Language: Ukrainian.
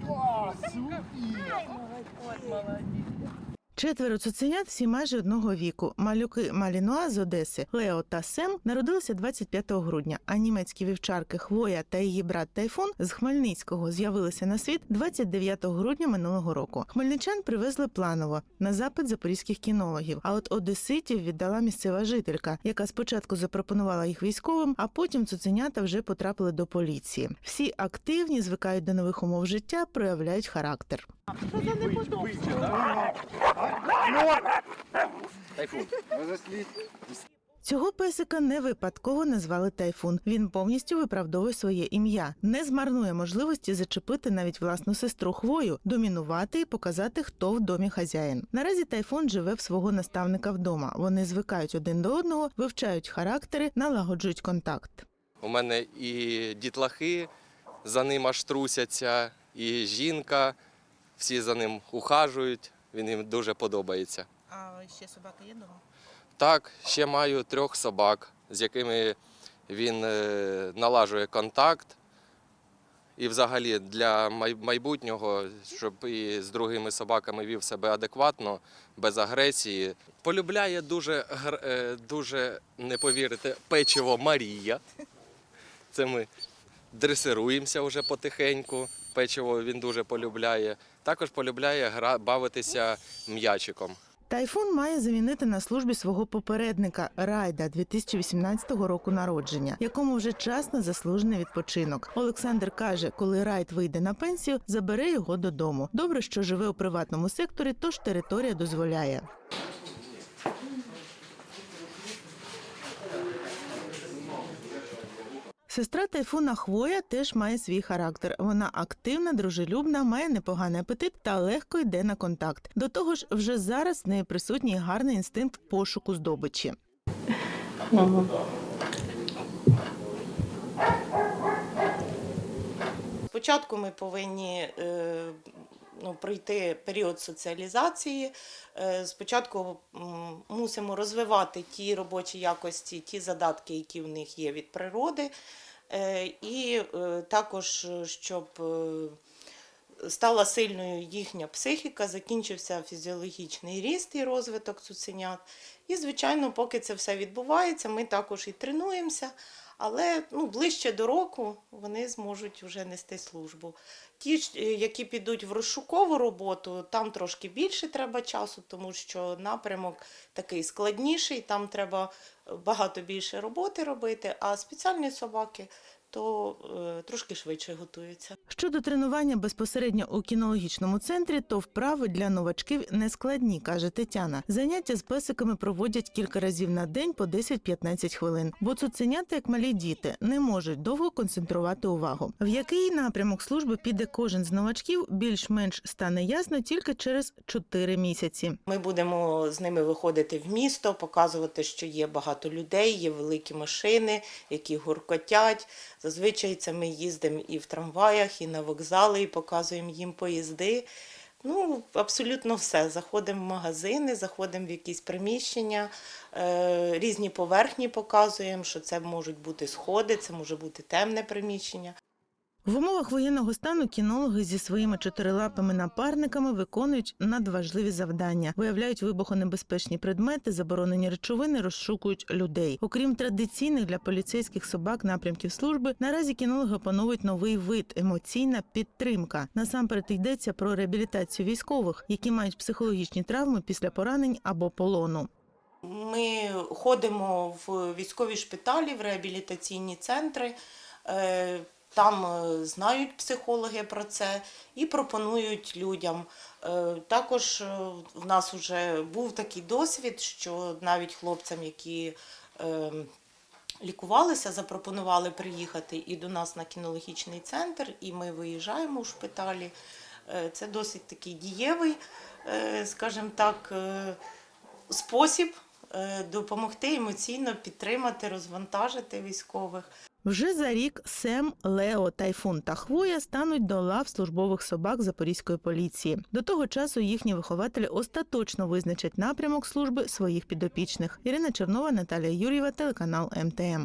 Nossa, Sofia! Oi, malandro. Четверо цуценят всі майже одного віку. Малюки Малінуа з Одеси, Лео та Сем народилися 25 грудня, а німецькі вівчарки Хвоя та її брат Тайфун з Хмельницького з'явилися на світ 29 грудня минулого року. Хмельничан привезли планово на запит запорізьких кінологів. А от одеситів віддала місцева жителька, яка спочатку запропонувала їх військовим, а потім цуценята вже потрапили до поліції. Всі активні, звикають до нових умов життя, проявляють характер. Тайфун. Цього песика не випадково назвали тайфун. Він повністю виправдовує своє ім'я, не змарнує можливості зачепити навіть власну сестру хвою, домінувати і показати, хто в домі хазяїн. Наразі тайфун живе в свого наставника вдома. Вони звикають один до одного, вивчають характери, налагоджують контакт. У мене і дітлахи за ним аж трусяться, і жінка, всі за ним ухажують, він їм дуже подобається. А ще собака є вдома? Так, ще маю трьох собак, з якими він е, налажує контакт. І взагалі для майбутнього, щоб і з другими собаками вів себе адекватно, без агресії. Полюбляє дуже, е, дуже не повірите, печиво Марія. Це ми дресируємося вже потихеньку. Печиво він дуже полюбляє. Також полюбляє гра, бавитися м'ячиком. Тайфун має замінити на службі свого попередника Райда 2018 року народження, якому вже час на заслужений відпочинок. Олександр каже, коли Райд вийде на пенсію, забере його додому. Добре, що живе у приватному секторі, тож територія дозволяє. Сестра тайфуна Хвоя теж має свій характер. Вона активна, дружелюбна, має непоганий апетит та легко йде на контакт. До того ж, вже зараз в неї присутній гарний інстинкт пошуку здобичі. Спочатку ми повинні е, ну, пройти період соціалізації. Е, Спочатку мусимо розвивати ті робочі якості, ті задатки, які в них є від природи. Е, І е, також, щоб е, стала сильною їхня психіка, закінчився фізіологічний ріст і розвиток цуценят. І, звичайно, поки це все відбувається, ми також і тренуємося. Але ну, ближче до року вони зможуть вже нести службу. Ті, е, які підуть в розшукову роботу, там трошки більше треба часу, тому що напрямок такий складніший, там треба багато більше роботи робити, а спеціальні собаки то е, трошки швидше готуються. Щодо тренування безпосередньо у кінологічному центрі, то вправи для новачків не складні, каже Тетяна. Заняття з песиками проводять кілька разів на день по 10-15 хвилин, бо цуценята, як малі діти, не можуть довго концентрувати увагу. В який напрямок служби піде кожен з новачків, більш-менш стане ясно тільки через 4 місяці. Ми будемо з ними виходити в місто, показувати, що є багато людей, є великі машини, які гуркотять. Зазвичай це ми їздимо і в трамваях, і на вокзали, і показуємо їм поїзди. Ну, абсолютно все. Заходимо в магазини, заходимо в якісь приміщення, е, різні поверхні показуємо, що це можуть бути сходи, це може бути темне приміщення. В умовах воєнного стану кінологи зі своїми чотирилапими напарниками виконують надважливі завдання, виявляють вибухонебезпечні предмети, заборонені речовини, розшукують людей. Окрім традиційних для поліцейських собак напрямків служби, наразі кінологи опановують новий вид емоційна підтримка. Насамперед йдеться про реабілітацію військових, які мають психологічні травми після поранень або полону. Ми ходимо в військові шпиталі, в реабілітаційні центри. Там е, знають психологи про це і пропонують людям. Е, Також е, в нас вже був такий досвід, що навіть хлопцям, які лікувалися, запропонували приїхати і до нас на кінологічний центр, і ми виїжджаємо у шпиталі. Це досить такий дієвий, скажімо так, спосіб допомогти емоційно підтримати, розвантажити військових. Вже за рік Сем, Лео, Тайфун та Хвоя стануть до лав службових собак Запорізької поліції. До того часу їхні вихователі остаточно визначать напрямок служби своїх підопічних. Ірина Чернова, Наталія Юрєва, телеканал МТМ.